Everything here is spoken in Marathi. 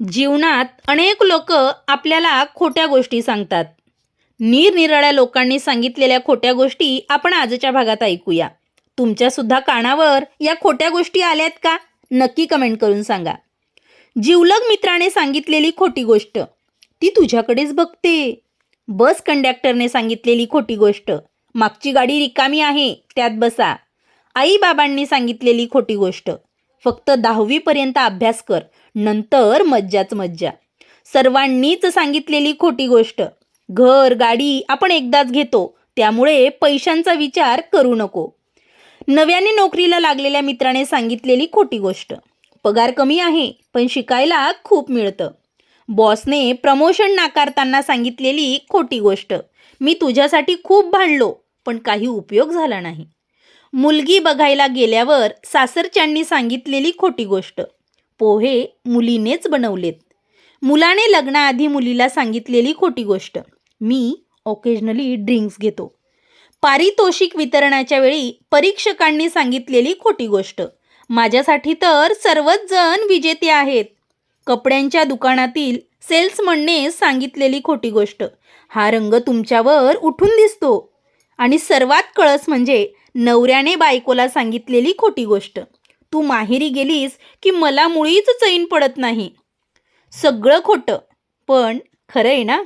जीवनात अनेक लोक आपल्याला खोट्या गोष्टी सांगतात. निरनिराळ्या लोकांनी सांगितलेल्या खोट्या गोष्टी आपण आजच्या भागात ऐकूया. तुमच्यासुद्धा कानावर या खोट्या गोष्टी आल्यात का? नक्की कमेंट करून सांगा. जिवलग मित्राने सांगितलेली खोटी गोष्ट ती तुझ्याकडेच बघते. बस कंडक्टरने सांगितलेली खोटी गोष्ट मागची गाडी रिकामी आहे त्यात बसा. आई बाबांनी सांगितलेली खोटी गोष्ट फक्त दहावीपर्यंत अभ्यास कर नंतर मज्जाच मज्जा. सर्वांनीच सांगितलेली खोटी गोष्ट घर गाडी आपण एकदाच घेतो त्यामुळे पैशांचा विचार करू नको. नव्याने नोकरीला लागलेल्या मित्राने सांगितलेली खोटी गोष्ट पगार कमी आहे पण शिकायला खूप मिळतं. बॉसने प्रमोशन नाकारताना सांगितलेली खोटी गोष्ट मी तुझ्यासाठी खूप भांडलो पण काही उपयोग झाला नाही. मुलगी बघायला गेल्यावर सासरच्यांनी सांगितलेली खोटी गोष्ट. पोहे मुलीनेच बनवलेत. मुलाने लग्नाआधी मुलीला सांगितलेली खोटी गोष्ट. मी ओकेजनली ड्रिंक्स घेतो. पारितोषिक वितरणाच्या वेळी परीक्षकांनी सांगितलेली खोटी गोष्ट. माझ्यासाठी तर सर्वच जण विजेते आहेत. कपड्यांच्या दुकानातील सेल्समनने सांगितलेली खोटी गोष्ट. हा रंग तुमच्यावर उठून दिसतो. आणि सर्वात कळस म्हणजे नवऱ्याने बायकोला सांगितलेली खोटी गोष्ट. तू माहेरी गेलीस की मला मुळीच चैन पडत नाही. सगळं खोटं. पण खरं आहे ना?